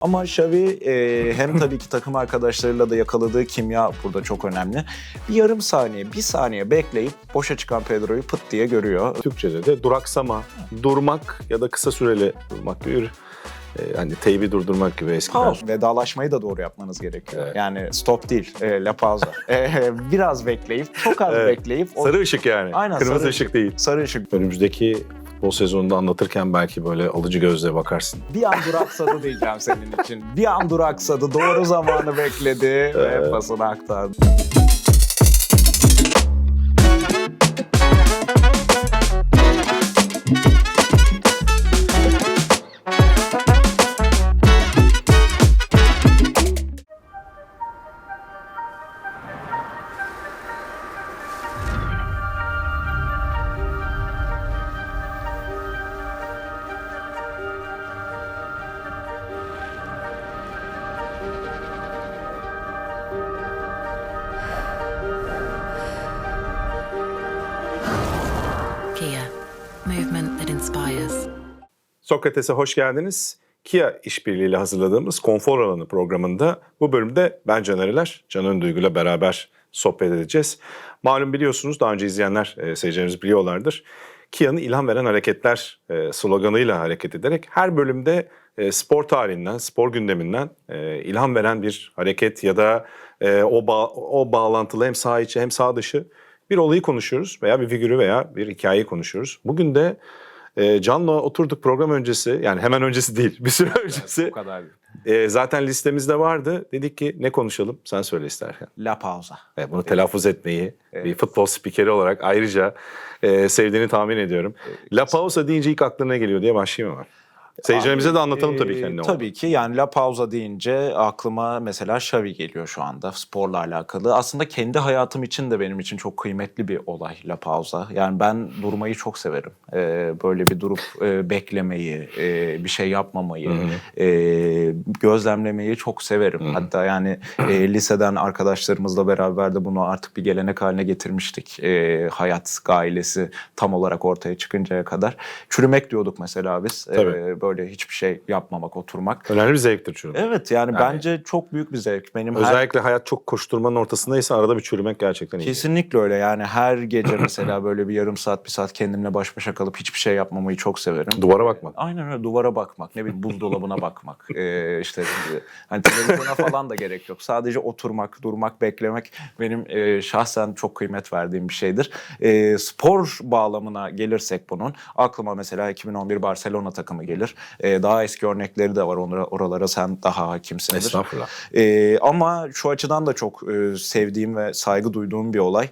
Ama Xavi e, hem tabii ki takım arkadaşlarıyla da yakaladığı kimya burada çok önemli. Bir yarım saniye, bir saniye bekleyip boşa çıkan Pedro'yu pıt diye görüyor. Türkçe'de de duraksama, durmak ya da kısa süreli durmak gibi bir e, hani teybi durdurmak gibi eskiden. Pause. Vedalaşmayı da doğru yapmanız gerekiyor. Evet. Yani stop değil, e, la pauza. E, biraz bekleyip, çok az Evet. bekleyip o Sarı ışık yani. Aynen, Kırmızı sarı ışık değil. sarı ışık Önümüzdeki futbol sezonunda anlatırken belki böyle alıcı gözle bakarsın. bir an duraksadı diyeceğim senin için. Bir an duraksadı, doğru zamanı bekledi ve pasını aktardı. Sokrates'e hoş geldiniz. Kia işbirliğiyle hazırladığımız Konfor Alanı programında bu bölümde ben Caner Can Önduygu'yla beraber sohbet edeceğiz. Malum biliyorsunuz daha önce izleyenler, e, seyircilerimiz biliyorlardır. Kia'nın ilham veren hareketler e, sloganıyla hareket ederek her bölümde e, spor tarihinden, spor gündeminden e, ilham veren bir hareket ya da e, o, bağ- o bağlantılı hem sağ içi hem sağ dışı bir olayı konuşuyoruz veya bir figürü veya bir hikayeyi konuşuyoruz. Bugün de e, Can'la oturduk program öncesi yani hemen öncesi değil bir süre öncesi. Bu kadar. E, zaten listemizde vardı. Dedik ki ne konuşalım sen söyle isterken. La pauza. E, bunu telaffuz etmeyi bir futbol spikeri olarak ayrıca e, sevdiğini tahmin ediyorum. La Pausa deyince ilk aklına geliyor diye başlayayım hemen. Seyircilerimize de anlatalım tabii ki. Hani ne tabii ki yani La Pauza deyince aklıma mesela Xavi geliyor şu anda sporla alakalı. Aslında kendi hayatım için de benim için çok kıymetli bir olay La Pauza. Yani ben durmayı çok severim. Ee, böyle bir durup e, beklemeyi, e, bir şey yapmamayı, e, gözlemlemeyi çok severim. Hatta yani e, liseden arkadaşlarımızla beraber de bunu artık bir gelenek haline getirmiştik. E, hayat gailesi tam olarak ortaya çıkıncaya kadar. Çürümek diyorduk mesela biz. E, Tabii. Böyle hiçbir şey yapmamak, oturmak. Önemli bir zevktir çünkü. Evet yani, Yani- bence çok büyük bir zevk. Benim her, Özellikle hayat çok koşturmanın ortasındaysa arada bir çürümek gerçekten iyi. kesinlikle öyle yani her gece mesela böyle bir yarım saat, bir saat kendimle baş başa kalıp hiçbir şey yapmamayı çok severim. Duvara bakmak. Aynen öyle duvara bakmak, ne bileyim buzdolabına bakmak, ee, işte hani televizyona falan da gerek yok. Sadece oturmak, durmak, beklemek benim e, şahsen çok kıymet verdiğim bir şeydir. E, spor bağlamına gelirsek bunun aklıma mesela 2011 Barcelona takımı gelir. E, daha eski örnekleri de var onlara, oralara sen daha hakimsindir. Estağfurullah. Ee, ama şu açıdan da çok e, sevdiğim ve saygı duyduğum bir olay.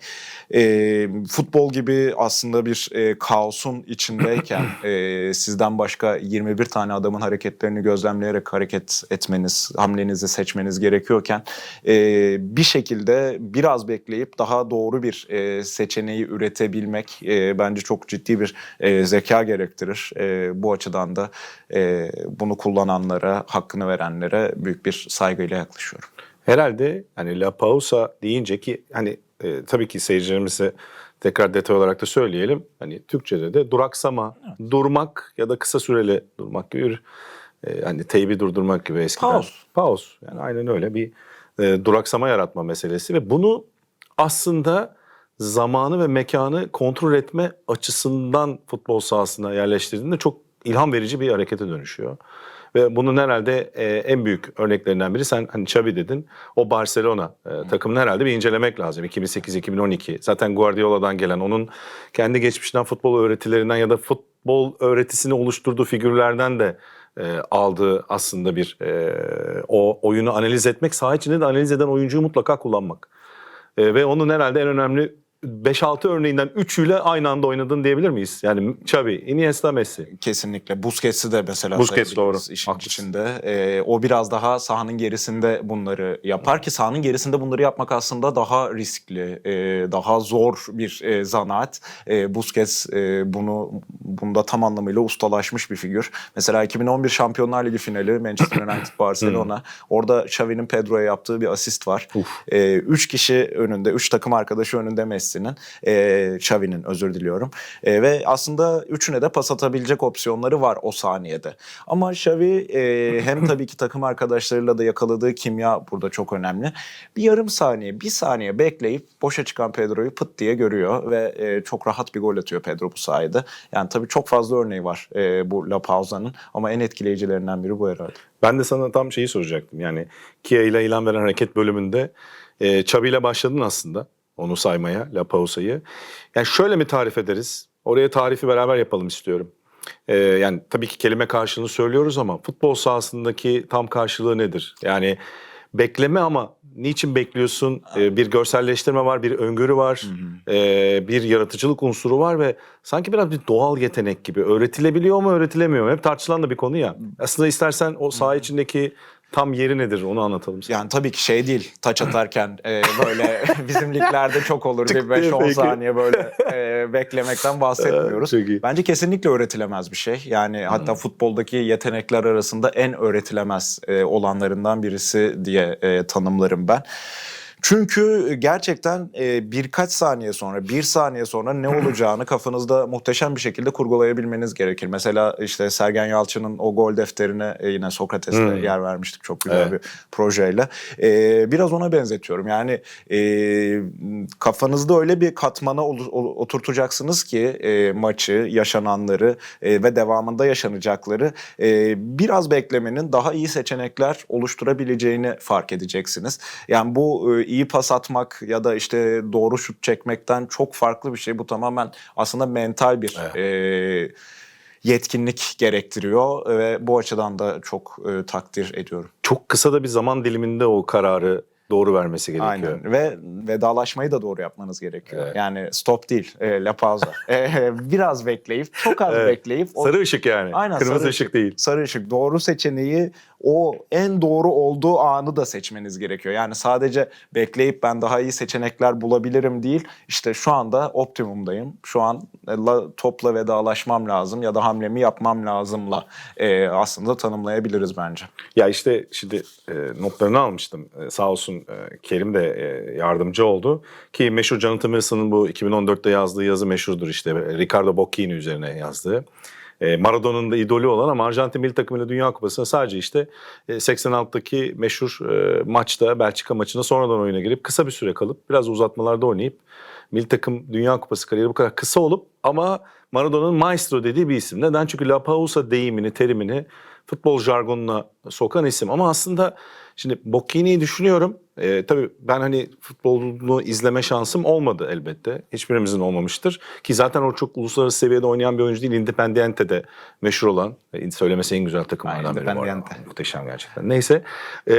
Ee, futbol gibi aslında bir e, kaosun içindeyken e, sizden başka 21 tane adamın hareketlerini gözlemleyerek hareket etmeniz, hamlenizi seçmeniz gerekiyorken e, bir şekilde biraz bekleyip daha doğru bir e, seçeneği üretebilmek e, bence çok ciddi bir e, zeka gerektirir. E, bu açıdan da e, bunu kullananlara, hakkını verenlere büyük bir saygıyla yaklaşıyorum. Herhalde hani La Pausa deyince ki hani e, tabii ki seyircilerimize tekrar detay olarak da söyleyelim. Hani Türkçe'de de duraksama, durmak ya da kısa süreli durmak gibi bir e, hani teybi durdurmak gibi eskiden. Pause. Pause. Yani aynen öyle bir e, duraksama yaratma meselesi ve bunu aslında zamanı ve mekanı kontrol etme açısından futbol sahasına yerleştirdiğinde çok ilham verici bir harekete dönüşüyor. Ve bunun herhalde e, en büyük örneklerinden biri sen hani Xavi dedin. O Barcelona e, takımını herhalde bir incelemek lazım. 2008-2012. Zaten Guardiola'dan gelen onun kendi geçmişinden futbol öğretilerinden ya da futbol öğretisini oluşturduğu figürlerden de e, aldığı aslında bir e, o oyunu analiz etmek. Saha içinde de analiz eden oyuncuyu mutlaka kullanmak. E, ve onun herhalde en önemli 5-6 örneğinden 3'üyle aynı anda oynadın diyebilir miyiz? Yani Xavi, Iniesta, Messi. Kesinlikle. Busquets'i de mesela Busquets, doğru. işin Haklısın. içinde. Ee, o biraz daha sahanın gerisinde bunları yapar ki sahanın gerisinde bunları yapmak aslında daha riskli, e, daha zor bir e, zanaat. E, Busquets e, bunu bunda tam anlamıyla ustalaşmış bir figür. Mesela 2011 Şampiyonlar Ligi finali Manchester United Barcelona. Orada Xavi'nin Pedro'ya yaptığı bir asist var. Uf. E, üç kişi önünde, üç takım arkadaşı önünde Messi Messi'nin, e, Xavi'nin özür diliyorum. E, ve aslında üçüne de pas atabilecek opsiyonları var o saniyede. Ama Xavi e, hem tabii ki takım arkadaşlarıyla da yakaladığı kimya burada çok önemli. Bir yarım saniye, bir saniye bekleyip boşa çıkan Pedro'yu pıt diye görüyor ve e, çok rahat bir gol atıyor Pedro bu sayede. Yani tabii çok fazla örneği var e, bu La Pausa'nın ama en etkileyicilerinden biri bu herhalde. Ben de sana tam şeyi soracaktım. Yani Kia ile ilan veren hareket bölümünde e, Xavi ile başladın aslında onu saymaya, La Pausa'yı. Yani şöyle mi tarif ederiz? Oraya tarifi beraber yapalım istiyorum. E, yani tabii ki kelime karşılığını söylüyoruz ama futbol sahasındaki tam karşılığı nedir? Yani bekleme ama niçin bekliyorsun? E, bir görselleştirme var, bir öngörü var, e, bir yaratıcılık unsuru var ve sanki biraz bir doğal yetenek gibi. Öğretilebiliyor mu, öğretilemiyor mu? Hep tartışılan da bir konu ya. Aslında istersen o saha içindeki tam yeri nedir onu anlatalım. sana. Yani tabii ki şey değil taç atarken e, böyle bizim liglerde çok olur bir Tık diye 5-10 peki. saniye böyle e, beklemekten bahsetmiyoruz. Bence kesinlikle öğretilemez bir şey. Yani hatta futboldaki yetenekler arasında en öğretilemez e, olanlarından birisi diye e, tanımlarım ben. Çünkü gerçekten e, birkaç saniye sonra, bir saniye sonra ne olacağını kafanızda muhteşem bir şekilde kurgulayabilmeniz gerekir. Mesela işte Sergen Yalçın'ın o gol defterine e, yine Sokrates'te Hmm. yer vermiştik çok güzel Evet. bir projeyle. E, biraz ona benzetiyorum. Yani e, kafanızda öyle bir katmana oturtacaksınız ki e, maçı, yaşananları e, ve devamında yaşanacakları e, biraz beklemenin daha iyi seçenekler oluşturabileceğini fark edeceksiniz. Yani bu e, iyi pas atmak ya da işte doğru şut çekmekten çok farklı bir şey. Bu tamamen aslında mental bir Evet. e, yetkinlik gerektiriyor ve bu açıdan da çok e, takdir ediyorum. Çok kısa da bir zaman diliminde o kararı doğru vermesi gerekiyor. Aynen ve vedalaşmayı da doğru yapmanız gerekiyor. Evet. Yani stop değil, e, la pauza. E, biraz bekleyip, çok az Evet. bekleyip o Sarı ışık yani. Aynen, Kırmızı sarı ışık değil. sarı ışık doğru seçeneği o en doğru olduğu anı da seçmeniz gerekiyor. Yani sadece bekleyip ben daha iyi seçenekler bulabilirim değil. İşte şu anda optimumdayım. Şu an e, la, topla vedalaşmam lazım ya da hamlemi yapmam lazımla e, aslında tanımlayabiliriz bence. Ya işte şimdi e, notlarını almıştım. E, sağ olsun e, Kerim de e, yardımcı oldu. Ki meşhur Jonathan Wilson'ın bu 2014'te yazdığı yazı meşhurdur işte. Ricardo Bocchini üzerine yazdığı. E, Maradona'nın da idolü olan ama Arjantin milli takımıyla Dünya Kupası'na sadece işte e, 86'daki meşhur e, maçta Belçika maçına sonradan oyuna girip kısa bir süre kalıp biraz uzatmalarda oynayıp milli takım Dünya Kupası kariyeri bu kadar kısa olup ama Maradona'nın maestro dediği bir isim. Neden? Çünkü La Pausa deyimini, terimini futbol jargonuna sokan isim. Ama aslında şimdi Bocchini'yi düşünüyorum. Ee, tabii ben hani futbolunu izleme şansım olmadı elbette. Hiçbirimizin olmamıştır. Ki zaten o çok uluslararası seviyede oynayan bir oyuncu değil. Independiente'de meşhur olan, e, söylemesi en güzel takımlardan biri bu arada. Muhteşem gerçekten. Neyse. Ee,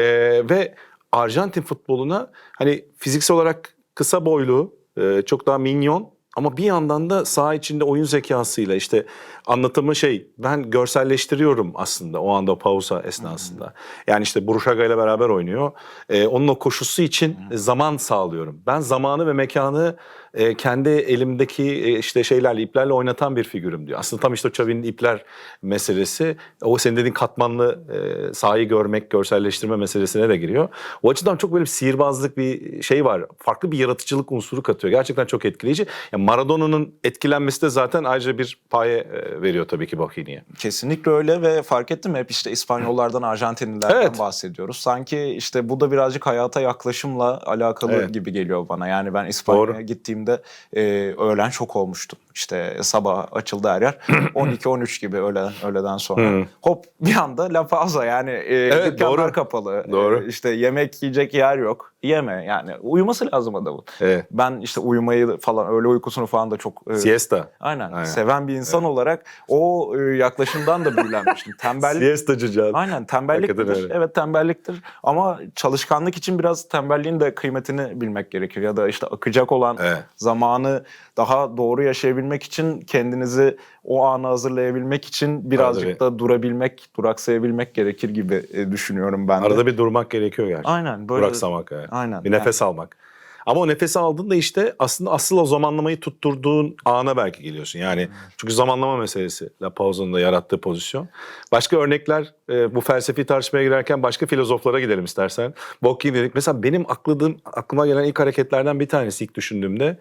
ve Arjantin futboluna hani fiziksel olarak kısa boylu, e, çok daha minyon ama bir yandan da saha içinde oyun zekasıyla işte anlatımı şey ben görselleştiriyorum aslında o anda pausa esnasında. Yani işte Buruşaga ile beraber oynuyor. Ee, onun o koşusu için zaman sağlıyorum. Ben zamanı ve mekanı e, kendi elimdeki e, işte şeylerle iplerle oynatan bir figürüm diyor. Aslında tam işte o Xavi'nin ipler meselesi o senin dediğin katmanlı e, sahayı görmek, görselleştirme meselesine de giriyor. O açıdan çok böyle bir sihirbazlık bir şey var. Farklı bir yaratıcılık unsuru katıyor. Gerçekten çok etkileyici. Yani Maradona'nın etkilenmesi de zaten ayrıca bir paye e, veriyor tabii ki Bocchini'ye. Kesinlikle öyle ve fark ettim hep işte İspanyollardan, Arjantinlilerden Evet. bahsediyoruz. Sanki işte bu da birazcık hayata yaklaşımla alakalı Evet. gibi geliyor bana. Yani ben İspanya'ya Doğru. Gittiğimde e, öğlen şok olmuştum. İşte sabah açıldı her yer. 12-13 gibi öğlen, öğleden sonra. Hı. Hop bir anda La Pausa yani e, Evet, dükkanlar doğru. kapalı. Doğru. E, işte yemek yiyecek yer yok. Yeme yani uyuması lazım adamın. Evet. Ben işte uyumayı falan öğle uykusunu falan da çok e, Siesta. Aynen. Aynen. Seven bir insan olarak o e, yaklaşımdan da büyülenmiştim. Tembellik. Siestacı can. Aynen tembelliktir. Öyle. Evet tembelliktir. Ama çalışkanlık için biraz tembelliğin de kıymetini bilmek gerekiyor. Ya da işte akacak olan Evet. zamanı daha doğru yaşayabilmek için kendinizi o anı hazırlayabilmek için birazcık bir- da durabilmek, duraksayabilmek gerekir gibi e, düşünüyorum ben de. Arada bir durmak gerekiyor gerçekten. Aynen böyle. Duraksamak. Evet. Aynen. Bir nefes almak. Ama o nefesi aldığında işte aslında asıl o zamanlamayı tutturduğun ana belki geliyorsun. Yani çünkü zamanlama meselesi La Pausa'nın da yarattığı pozisyon. Başka örnekler e, bu felsefi tartışmaya girerken başka filozoflara gidelim istersen. Bocchini dedik. Mesela benim akladığım, aklıma gelen ilk hareketlerden bir tanesi ilk düşündüğümde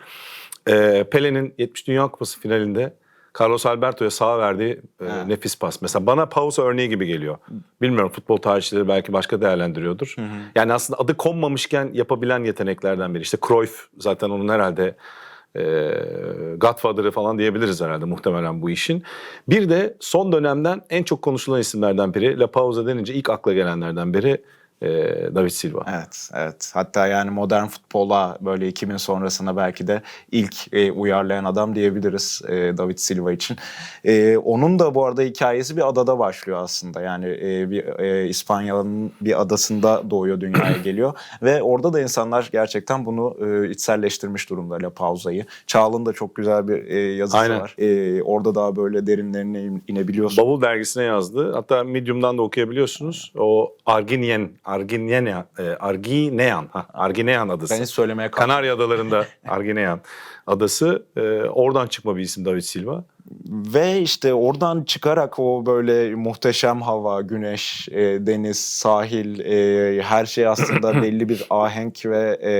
e, Pele'nin 70 Dünya Kupası finalinde Carlos Alberto'ya sağ verdiği e, nefis pas. Mesela bana Pausa örneği gibi geliyor. Bilmiyorum futbol tarihçileri belki başka değerlendiriyordur. Yani aslında adı konmamışken yapabilen yeteneklerden biri. İşte Cruyff zaten onun herhalde e, Godfather'ı falan diyebiliriz herhalde muhtemelen bu işin. Bir de son dönemden en çok konuşulan isimlerden biri. La Pausa denince ilk akla gelenlerden biri e, David Silva. Evet, evet. Hatta yani modern futbola böyle 2000 sonrasına belki de ilk e, uyarlayan adam diyebiliriz e, David Silva için. E, onun da bu arada hikayesi bir adada başlıyor aslında. Yani e, bir e, İspanya'nın bir adasında doğuyor, dünyaya geliyor ve orada da insanlar gerçekten bunu e, içselleştirmiş durumda La Pausa'yı. Çağla'nın da çok güzel bir e, yazısı Aynen. var. E, orada daha böyle derinlerine in- inebiliyorsun. Bavul dergisine yazdı. Hatta Medium'dan da okuyabiliyorsunuz. O Arginyen, Arginyen, e, Arginean, ha, Arginean adası. Ben hiç söylemeye kalk- Kanarya Adaları'nda Arginean adası. E, oradan çıkma bir isim David Silva. Ve işte oradan çıkarak o böyle muhteşem hava, güneş, e, deniz, sahil, e, her şey aslında belli bir ahenk ve e,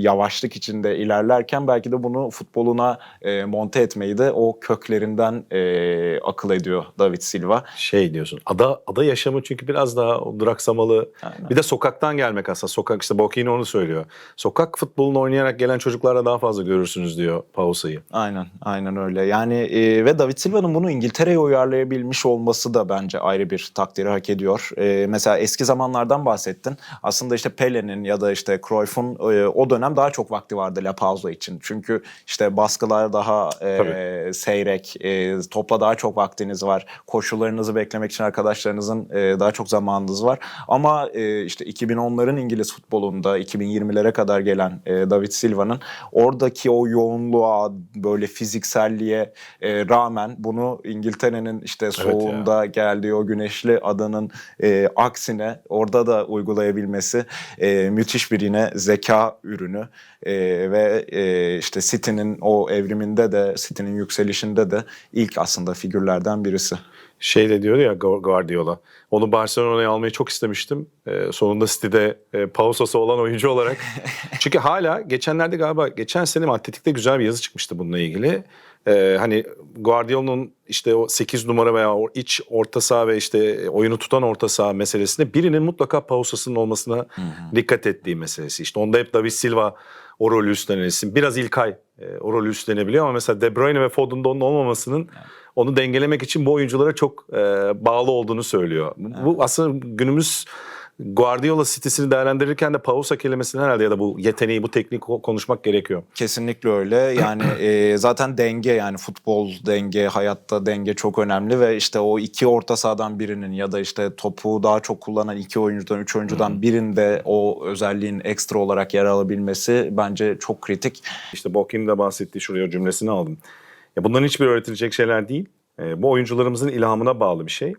yavaşlık içinde ilerlerken belki de bunu futboluna e, monte etmeyi de o köklerinden e, akıl ediyor David Silva. Şey diyorsun. Ada ada yaşamı çünkü biraz daha o duraksamalı. Aynen. Bir de sokaktan gelmek aslında. Sokak işte Bocchini onu söylüyor. Sokak futbolunu oynayarak gelen çocuklarla daha fazla görürsünüz diyor Pausa'yı. Aynen, aynen öyle. Yani e, ve David Silva'nın bunu İngiltere'ye uyarlayabilmiş olması da bence ayrı bir takdiri hak ediyor. E, mesela eski zamanlardan bahsettin. Aslında işte Pele'nin ya da işte Cruyff'un e, o dönem daha çok vakti vardı La Pausa için. Çünkü işte baskılar daha e, Tabii. seyrek, e, topla daha çok vaktiniz var. Koşullarınızı beklemek için arkadaşlarınızın e, daha çok zamanınız var. Ama e, işte 2010'ların İngiliz futbolunda 2020'lere kadar gelen e, David Silva'nın oradaki o yoğunluğa böyle fizikselliğe e, rağmen bunu İngiltere'nin işte soğuğunda geldiği o güneşli adanın e, aksine orada da uygulayabilmesi e, müthiş bir yine zeka ürünü E, ve e, işte City'nin o evriminde de City'nin yükselişinde de ilk aslında figürlerden birisi. Şey de diyor ya Gu- Guardiola. Onu Barcelona'ya almayı çok istemiştim. Ee, sonunda City'de e, pausası olan oyuncu olarak. Çünkü hala geçenlerde galiba geçen sene Atletik'te güzel bir yazı çıkmıştı bununla ilgili. Ee, hani Guardiola'nın işte o 8 numara veya iç orta saha ve işte oyunu tutan orta saha meselesinde birinin mutlaka pausasının olmasına dikkat ettiği meselesi. İşte onda hep David Silva o rolü üstlenen isim. Biraz İlkay e, o rolü üstlenebiliyor ama mesela De Bruyne ve Foden'da onun olmamasının onu dengelemek için bu oyunculara çok e, bağlı olduğunu söylüyor. Bu aslında günümüz Guardiola City'sini değerlendirirken de pausa kelimesini herhalde ya da bu yeteneği, bu teknik konuşmak gerekiyor. Kesinlikle öyle. Yani e, zaten denge yani futbol denge, hayatta denge çok önemli ve işte o iki orta sahadan birinin ya da işte topu daha çok kullanan iki oyuncudan, üç oyuncudan birinde o özelliğin ekstra olarak yer alabilmesi bence çok kritik. İşte Bocchini de bahsettiği şuraya cümlesini aldım. Ya bunların hiçbir öğretilecek şeyler değil. E, bu oyuncularımızın ilhamına bağlı bir şey.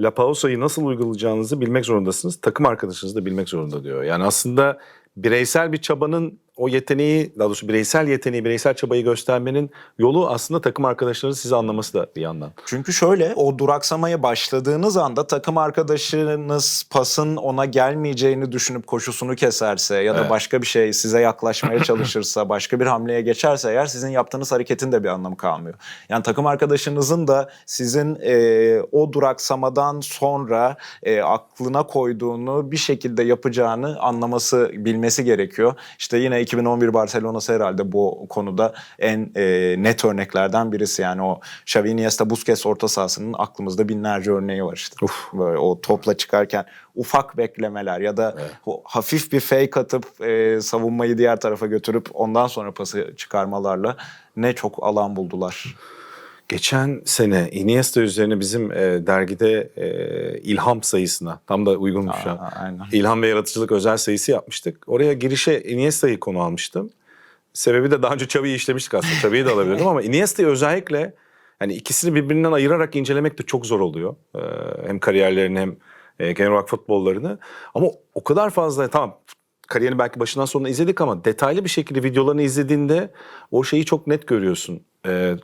La Pausa'yı nasıl uygulayacağınızı bilmek zorundasınız. Takım arkadaşınız da bilmek zorunda diyor. Yani aslında bireysel bir çabanın o yeteneği, daha doğrusu bireysel yeteneği, bireysel çabayı göstermenin yolu aslında takım arkadaşlarınız sizi anlaması da bir yandan. Çünkü şöyle o duraksamaya başladığınız anda takım arkadaşınız pasın ona gelmeyeceğini düşünüp koşusunu keserse ya da Evet. başka bir şey size yaklaşmaya çalışırsa, başka bir hamleye geçerse eğer sizin yaptığınız hareketin de bir anlamı kalmıyor. Yani takım arkadaşınızın da sizin e, o duraksamadan sonra e, aklına koyduğunu bir şekilde yapacağını anlaması, bilmesi gerekiyor. İşte yine 2011 Barcelona'sı herhalde bu konuda en e, net örneklerden birisi. Yani o Xavi Iniesta Busquets orta sahasının aklımızda binlerce örneği var işte. Böyle o topla çıkarken ufak beklemeler ya da o hafif bir fake atıp e, savunmayı diğer tarafa götürüp ondan sonra pası çıkarmalarla ne çok alan buldular. Geçen sene Iniesta üzerine bizim e, dergide e, ilham sayısına, tam da uygunmuş şu an. Aa, aynen. İlham ve yaratıcılık özel sayısı yapmıştık. Oraya girişe Iniesta'yı konu almıştım. Sebebi de daha önce Xavi'yi işlemiştik aslında. Xavi'yi de alabilirdim ama Iniesta'yı özellikle hani ikisini birbirinden ayırarak incelemek de çok zor oluyor. Ee, hem kariyerlerini hem e, genel olarak futbollarını. Ama o kadar fazla tamam kariyerini belki başından sonuna izledik ama detaylı bir şekilde videolarını izlediğinde o şeyi çok net görüyorsun. Ee,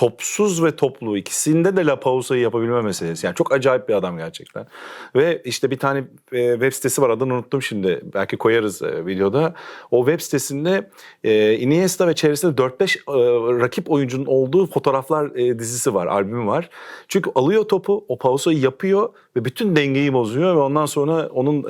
topsuz ve toplu ikisinde de La Pausa'yı yapabilme meselesi. Yani çok acayip bir adam gerçekten. Ve işte bir tane e, web sitesi var adını unuttum şimdi. Belki koyarız e, videoda. O web sitesinde e, Iniesta ve çevresinde 4-5 e, rakip oyuncunun olduğu fotoğraflar dizisi var, albümü var. Çünkü alıyor topu, o Pausa'yı yapıyor ve bütün dengeyi bozuyor ve ondan sonra onun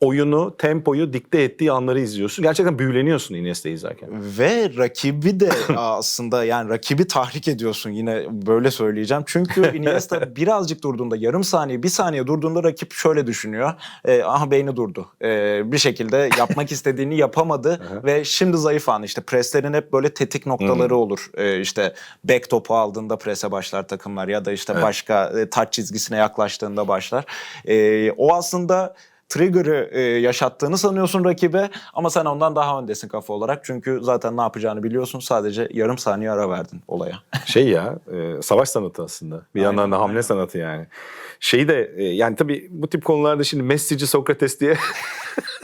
oyunu, tempoyu dikte ettiği anları izliyorsun. Gerçekten büyüleniyorsun Iniesta'yı izlerken. Ve rakibi de aslında yani rakibi tahrik ediyorsun yine böyle söyleyeceğim. Çünkü Iniesta birazcık durduğunda yarım saniye bir saniye durduğunda rakip şöyle düşünüyor. E, aha beyni durdu. E, bir şekilde yapmak istediğini yapamadı ve şimdi zayıf anı işte preslerin hep böyle tetik noktaları olur. E, işte back topu aldığında prese başlar takımlar ya da işte başka e, taç çizgisine yaklaştığında başlar. E, o aslında trigger'ı e, yaşattığını sanıyorsun rakibe ama sen ondan daha öndesin kafa olarak. Çünkü zaten ne yapacağını biliyorsun. Sadece yarım saniye ara verdin olaya. şey ya e, savaş sanatı aslında. Bir Aynen, yandan da hamle aynen. sanatı yani. Şeyi de e, yani tabii bu tip konularda şimdi Messi'ci Sokrates diye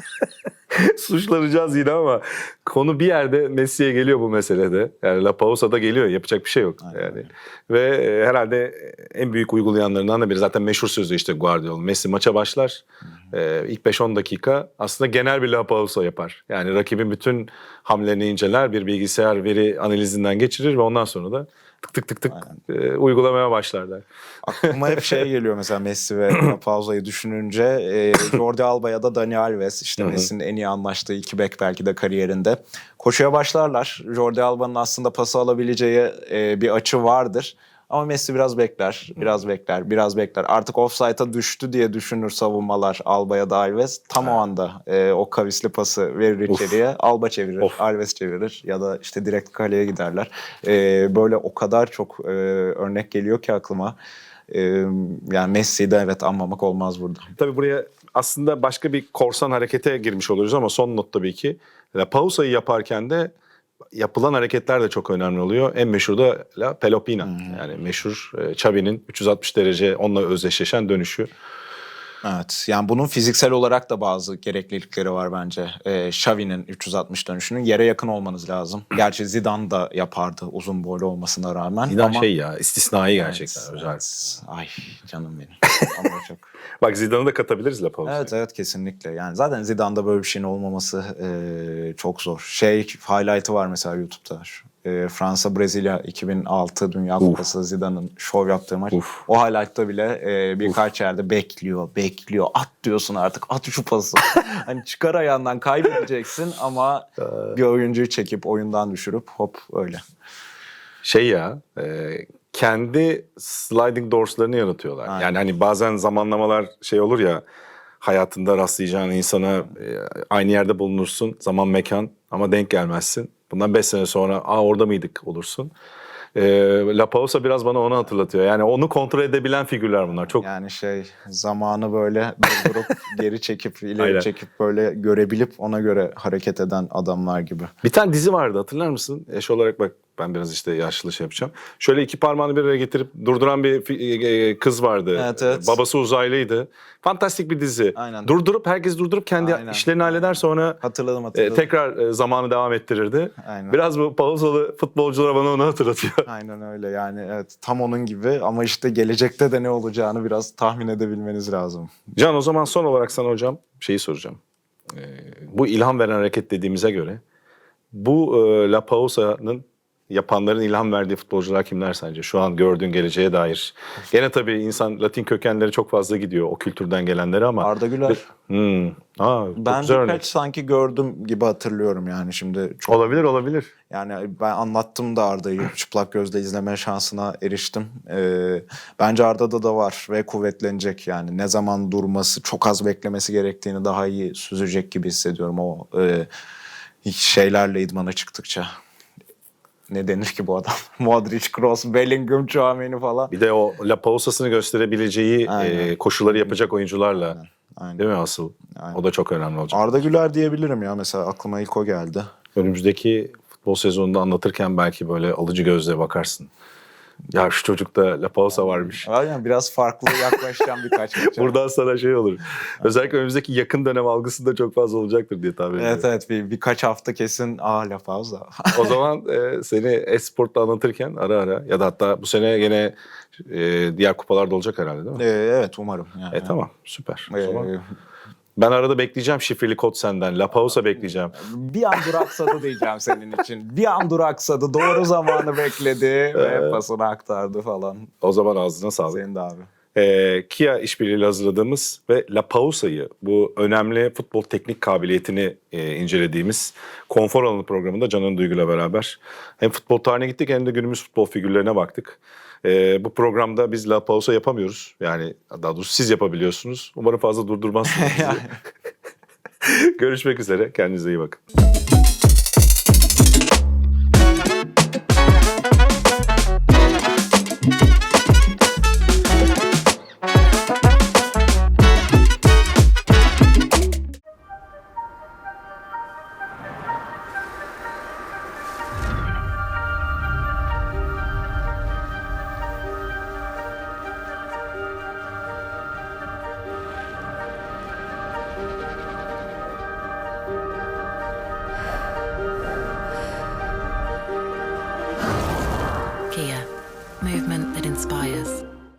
suçlanacağız yine ama konu bir yerde Messi'ye geliyor bu meselede. Yani La Pausa'da geliyor yapacak bir şey yok. Aynen yani. Ve e, herhalde en büyük uygulayanlarından da biri zaten meşhur sözü işte Guardiola. Messi maça başlar. E, ilk 5-10 dakika aslında genel bir La Pausa yapar. Yani rakibin bütün hamlelerini inceler, bir bilgisayar veri analizinden geçirir ve ondan sonra da tık tık tık e, uygulamaya başlarlar. Aklıma hep şey geliyor mesela Messi ve Pauza'yı düşününce e, Jordi Alba ya da Dani Alves işte Messi'nin en iyi anlaştığı iki bek belki de kariyerinde. Koşuya başlarlar. Jordi Alba'nın aslında pası alabileceği e, bir açı vardır. Ama Messi biraz bekler, biraz bekler, biraz bekler. Artık offside'a düştü diye düşünür savunmalar Alba ya da Alves. Tam o anda e, o kavisli pası verir içeriye. Alba çevirir, Of. Alves çevirir ya da işte direkt kaleye giderler. E, böyle o kadar çok e, örnek geliyor ki aklıma. E, yani Messi'yi de evet anmamak olmaz burada. Tabii buraya aslında başka bir korsan harekete girmiş oluyoruz ama son not tabii ki. La Pausa'yı yaparken de yapılan hareketler de çok önemli oluyor. En meşhur da La Pelopina. Yani meşhur e, Xavi'nin 360 derece onunla özdeşleşen dönüşü. Evet yani bunun fiziksel olarak da bazı gereklilikleri var bence. Ee, Xavi'nin 360 dönüşünün yere yakın olmanız lazım. Gerçi Zidane da yapardı uzun boylu olmasına rağmen. Zidane ama... şey ya istisnai gerçekten Evet, özel. evet. Ay canım benim. ama çok... Bak Zidane'ı da katabiliriz La Pausa'ya. Evet evet kesinlikle. Yani zaten Zidane'da böyle bir şeyin olmaması e, çok zor. Şey highlight'ı var mesela YouTube'da. E, Fransa Brezilya 2006 Dünya Kupası Zidane'ın şov yaptığı maç. Uf. O highlight'ta bile e, birkaç yerde bekliyor, bekliyor. At diyorsun artık. At şu pası. hani çıkar ayağından kaybedeceksin ama bir oyuncuyu çekip oyundan düşürüp hop öyle. şey ya e, kendi sliding doors'larını yaratıyorlar. Aynen. Yani hani bazen zamanlamalar şey olur ya hayatında rastlayacağın insana e, aynı yerde bulunursun zaman mekan ama denk gelmezsin. Bundan 5 sene sonra aa orada mıydık olursun. E, La Pausa biraz bana onu hatırlatıyor. Yani onu kontrol edebilen figürler bunlar. Çok Yani şey zamanı böyle durdurup geri çekip ileri Aynen. çekip böyle görebilip ona göre hareket eden adamlar gibi. Bir tane dizi vardı hatırlar mısın? Eş olarak bak ben biraz işte yaşlı şey yapacağım. Şöyle iki parmağını bir araya getirip durduran bir fi- e, kız vardı. Evet, evet. Babası uzaylıydı. Fantastik bir dizi. Aynen. Durdurup herkes durdurup kendi Aynen. işlerini halleder sonra Hatırladım e, hatırladım. tekrar e, zamanı devam ettirirdi. Aynen. Biraz bu pauzalı futbolcular bana onu hatırlatıyor. Aynen öyle yani evet tam onun gibi ama işte gelecekte de ne olacağını biraz tahmin edebilmeniz lazım. Can o zaman son olarak sana hocam şeyi soracağım. E, bu ilham veren hareket dediğimize göre bu e, La Pausa'nın yapanların ilham verdiği futbolcular kimler sence? Şu an gördüğün geleceğe dair. Gene tabii insan Latin kökenleri çok fazla gidiyor o kültürden gelenleri ama. Arda Güler Hmm. Aa, ben birkaç örnek. sanki gördüm gibi hatırlıyorum yani şimdi çok Olabilir olabilir. yani ben anlattım da Arda'yı çıplak gözle izleme şansına eriştim. Ee, bence Arda'da da var ve kuvvetlenecek yani ne zaman durması çok az beklemesi gerektiğini daha iyi süzecek gibi hissediyorum o e, şeylerle idmana çıktıkça. Ne denir ki bu adam? Modric, Kroos, Bellingham, Chouameni falan. Bir de o La Pausa'sını gösterebileceği Aynen. e, koşulları yapacak oyuncularla. Aynen. Değil mi asıl? Aynen. O da çok önemli olacak. Arda Güler diyebilirim ya mesela aklıma ilk o geldi. Önümüzdeki futbol sezonunda anlatırken belki böyle alıcı gözle bakarsın. Ya şu çocukta La Pausa varmış. Aynen biraz farklı yaklaşacağım birkaç maça. Buradan sana şey olur. Özellikle önümüzdeki yakın dönem algısında çok fazla olacaktır diye tahmin ediyorum. Evet evet bir, birkaç hafta kesin aa La Pausa. O zaman e, seni Esport'ta anlatırken ara ara ya da hatta bu sene gene e, diğer kupalarda olacak herhalde değil mi? Ee, evet umarım. Yani. E tamam süper. O Ee, zaman ben arada bekleyeceğim şifreli kod senden. La Pausa bekleyeceğim. bir an duraksadı diyeceğim senin için. Bir an duraksadı. Doğru zamanı bekledi ve pasını aktardı falan. O zaman ağzına sağlık. Senin de abi. Ee, Kia işbirliğiyle hazırladığımız ve La Pausa'yı bu önemli futbol teknik kabiliyetini e, incelediğimiz konfor alanı programında Canan Duygu'yla beraber hem futbol tarihine gittik hem de günümüz futbol figürlerine baktık. Ee, bu programda biz La Pausa yapamıyoruz. Yani daha doğrusu siz yapabiliyorsunuz. Umarım fazla durdurmazsınız. Görüşmek üzere. Kendinize iyi bakın.